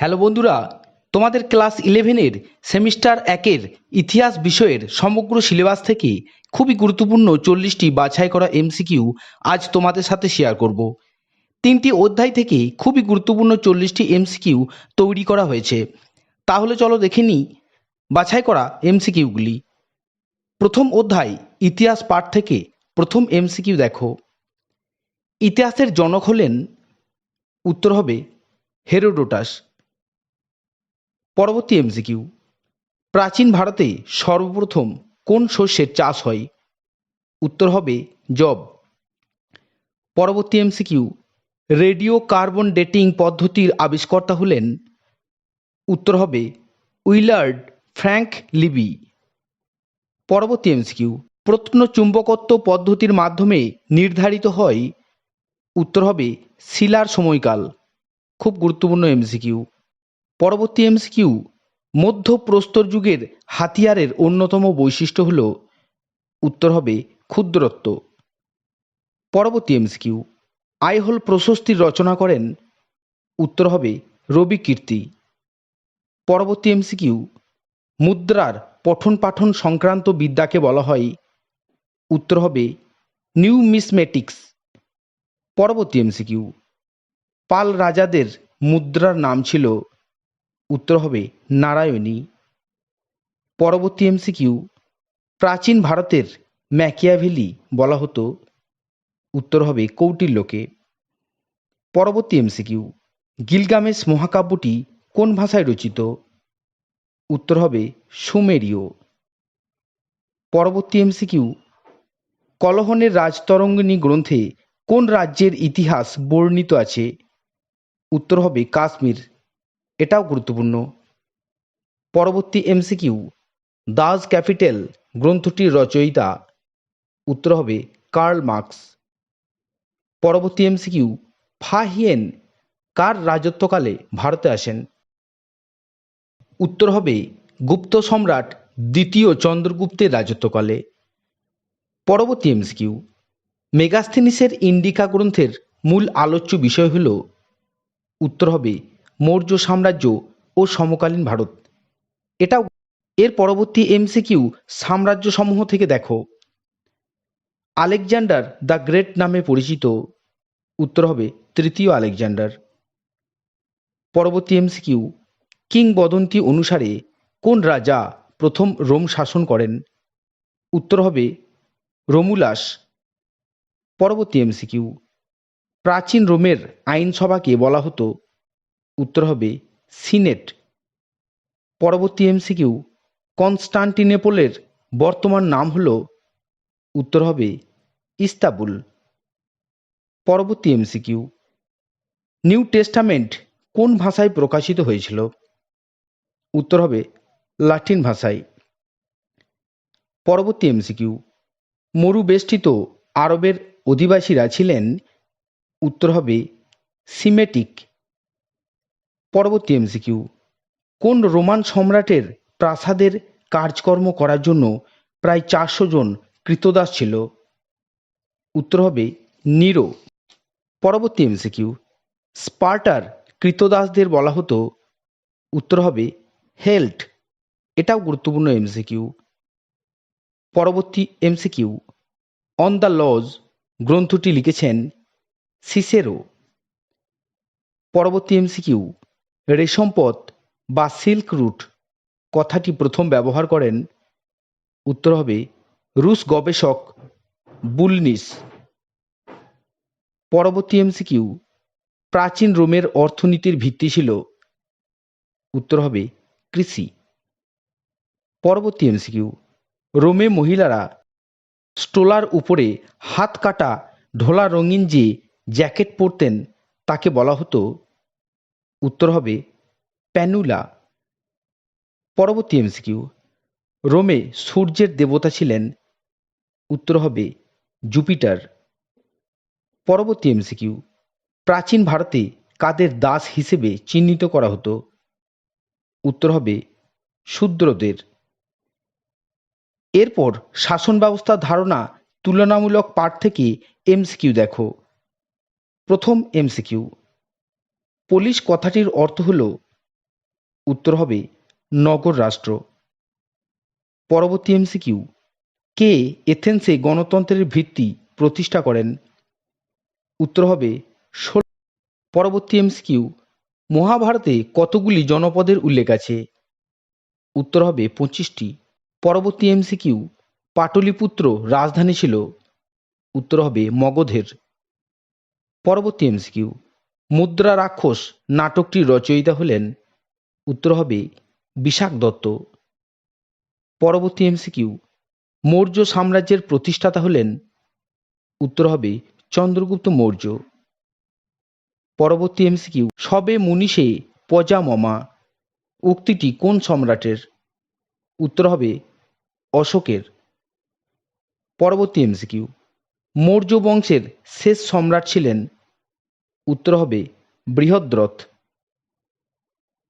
Hello বন্ধুরা, তোমাদের class ইলেভেনের সেমিস্টার একের ইতিহাস বিষয়ের সমগ্র সিলেবাস থেকে খুবই গুরুত্বপূর্ণ চল্লিশটি বাছাই করা এমসিকিউ আজ তোমাদের সাথে শেয়ার করব। তিনটি অধ্যায় থেকে খুবই গুরুত্বপূর্ণ চল্লিশটি এমসিকিউ তৈরি করা হয়েছে। তাহলে চলো দেখে নিই বাছাই করা এমসিকিউগুলি। প্রথম অধ্যায়, ইতিহাস পাঠ থেকে প্রথম এমসিকিউ দেখো। ইতিহাসের জনক হলেন, উত্তর হবে হেরোডোটাস। পরবর্তী এমসিকিউ প্রাচীন ভারতে সর্বপ্রথম কোন শস্যের চাষ হয়? উত্তর হবে জব। পরবর্তী এমসিকিউ রেডিও কার্বন ডেটিং পদ্ধতির আবিষ্কর্তা হলেন, উত্তর হবে উইলার্ড ফ্র্যাঙ্ক লিবি। পরবর্তী এমসিকিউ প্রত্ন চুম্বকত্ব পদ্ধতির মাধ্যমে নির্ধারিত হয়, উত্তর হবে শিলার সময়কাল। খুব গুরুত্বপূর্ণ এমসিকিউ পরবর্তী এমসিকিউ মধ্যপ্রস্তর যুগের হাতিয়ারের অন্যতম বৈশিষ্ট্য হল, উত্তর হবে ক্ষুদ্রত্ব। পরবর্তী এমসিকিউ আইহোল প্রশস্তির রচনা করেন, উত্তর হবে রবি কীর্তি। পরবর্তী এমসিকিউ মুদ্রার পঠন পাঠন সংক্রান্ত বিদ্যাকে বলা হয়, উত্তর হবে নিউমিসমেটিক্স। পরবর্তী এমসিকিউ পাল রাজাদের মুদ্রার নাম ছিল উত্তর হবে নারায়ণী। পরবর্তী এমসিকিউ, প্রাচীন ভারতের ম্যাকিয়াভেলি বলা হতো। উত্তর হবে কৌটিল্যকে। পরবর্তী এমসিকিউ, গিলগামেশ মহাকাব্যটি কোন ভাষায় রচিত? উত্তর হবে সুমেরীয়। পরবর্তী এমসিকিউ, কলহনের রাজতরঙ্গিনী গ্রন্থে কোন রাজ্যের ইতিহাস বর্ণিত আছে? উত্তর হবে কাশ্মীর। এটাও গুরুত্বপূর্ণ। পরবর্তী এমসিকিউ, দাস ক্যাপিটাল গ্রন্থটির রচয়িতা। উত্তর হবে কার্ল মার্কস। পরবর্তী এমসিকিউ ফাহিয়েন কার রাজত্বকালে ভারতে আসেন? উত্তর হবে গুপ্ত সম্রাট দ্বিতীয় চন্দ্রগুপ্তের রাজত্বকালে। পরবর্তী এমসিকিউ, মেগাস্থেনিসের ইন্ডিকা গ্রন্থের মূল আলোচ্য বিষয় হল, উত্তর হবে মৌর্য সাম্রাজ্য ও সমকালীন ভারত। এটাও এর পরবর্তী এমসিকিউ সাম্রাজ্য সমূহ থেকে দেখো। আলেকজান্ডার দ্য গ্রেট নামে পরিচিত। উত্তর হবে তৃতীয় আলেকজান্ডার। পরবর্তী এমসিকিউ কিংবদন্তি অনুসারে কোন রাজা প্রথম রোম শাসন করেন? উত্তর হবে রোমুলাস। পরবর্তী এমসিকিউ প্রাচীন রোমের আইনসভাকে বলা হতো উত্তর হবে সিনেট। পরবর্তী এমসিকিউ, কনস্টান্টিনেপলের বর্তমান নাম হল, উত্তর হবে ইস্তাবুল। পরবর্তী এমসিকিউ, নিউ টেস্টামেন্ট কোন ভাষায় প্রকাশিত হয়েছিল? উত্তর হবে লাটিন ভাষায়। পরবর্তী এমসিকিউ, মরুবেষ্টিত আরবের অধিবাসীরা ছিলেন? উত্তর হবে সিমেটিক। পরবর্তী এমসিকিউ কোন রোমান সম্রাটের প্রাসাদের কাজকর্ম করার জন্য প্রায় চারশো জন কৃতদাস ছিল? উত্তর হবে নিরো। পরবর্তী এমসিকিউ স্পার্টার কৃতদাসদের বলা হতো, উত্তর হবে হেল্ট। এটাও গুরুত্বপূর্ণ এমসিকিউ পরবর্তী এমসিকিউ অন দ্য লজ গ্রন্থটি লিখেছেন সিসেরো। পরবর্তী এমসিকিউ রেশমপথ বা সিল্ক রুট কথাটি প্রথম ব্যবহার করেন, উত্তর হবে, রুশ গবেষক বুলনিস। পরবর্তী এমসিকিউ প্রাচীন রোমের অর্থনীতির ভিত্তি ছিল, উত্তর হবে, কৃষি। পরবর্তী এমসিকিউ রোমে মহিলারা স্টোলার উপরে হাত কাটা ঢোলা রঙিন যে জ্যাকেট পরতেন, তাকে বলা হতো, উত্তর হবে প্যানুলা, পরবর্তী এমসিকিউ, রোমে সূর্যের দেবতা ছিলেন, উত্তর হবে জুপিটার। পরবর্তী এমসিকিউ, প্রাচীন ভারতে কাদের দাস হিসেবে চিহ্নিত করা হতো? উত্তর হবে শূদ্রদের। এরপর শাসন ব্যবস্থার ধারণা তুলনামূলক পাঠ থেকে এমসিকিউ দেখো। প্রথম এমসিকিউ, পুলিশ কথাটির অর্থ হল উত্তর হবে নগর রাষ্ট্র। পরবর্তী এমসিকিউ কে এথেন্সে গণতন্ত্রের ভিত্তি প্রতিষ্ঠা করেন? উত্তর হবে ষোল পরবর্তী এমসিকিউ মহাভারতে কতগুলি জনপদের উল্লেখ আছে? উত্তর হবে পঁচিশটি। পরবর্তী এমসিকিউ পাটলিপুত্র রাজধানী ছিল? উত্তর হবে মগধের। পরবর্তী এমসিকিউ মুদ্রা রাক্ষস নাটকটির রচয়িতা হলেন উত্তর হবে বিশাখ দত্ত। পরবর্তী এমসিকিউ মৌর্য সাম্রাজ্যের প্রতিষ্ঠাতা হলেন, উত্তর হবে চন্দ্রগুপ্ত মৌর্য। পরবর্তী এমসিকিউ সবে মুনিষে পজা মমা উক্তিটি কোন সম্রাটের? উত্তর হবে অশোকের। পরবর্তী এমসিকিউ মৌর্য বংশের শেষ সম্রাট ছিলেন, উত্তর হবে বৃহদ্রথ।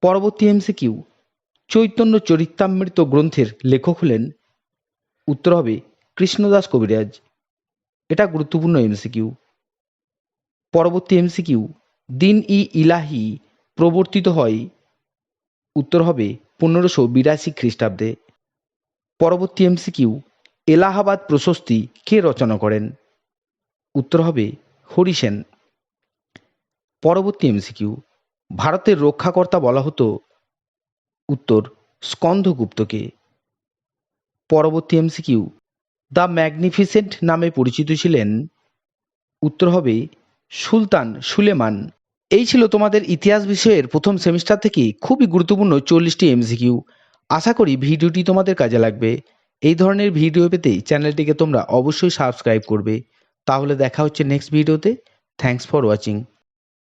পরবর্তী এমসিকিউ চৈতন্য চরিতামৃত গ্রন্থের লেখক হলেন, উত্তর হবে কৃষ্ণদাস কবিরাজ। এটা গুরুত্বপূর্ণ এমসিকিউ পরবর্তী এমসিকিউ দিন ই ইলাহি প্রবর্তিত হয়, উত্তর হবে পনেরোশো বিরাশি খ্রিস্টাব্দে। পরবর্তী এমসিকিউ এলাহাবাদ প্রশস্তি কে রচনা করেন? উত্তর হবে হরিসেন। পরবর্তী এমসিকিউ ভারতের রক্ষাকর্তা বলা হতো উত্তর স্কন্ধগুপ্তকে। পরবর্তী এমসিকিউ। দ্য ম্যাগনিফিসেন্ট নামে পরিচিত ছিলেন। উত্তর হবে সুলতান সুলেমান। এই ছিল তোমাদের ইতিহাস বিষয়ের প্রথম সেমিস্টার থেকে খুবই গুরুত্বপূর্ণ চল্লিশটি এমসিকিউ। আশা করি ভিডিওটি তোমাদের কাজে লাগবে। এই ধরনের ভিডিও পেতে চ্যানেলটিকে তোমরা অবশ্যই সাবস্ক্রাইব করবে। তাহলে দেখা হচ্ছে নেক্সট ভিডিওতে থ্যাংকস ফর ওয়াচিং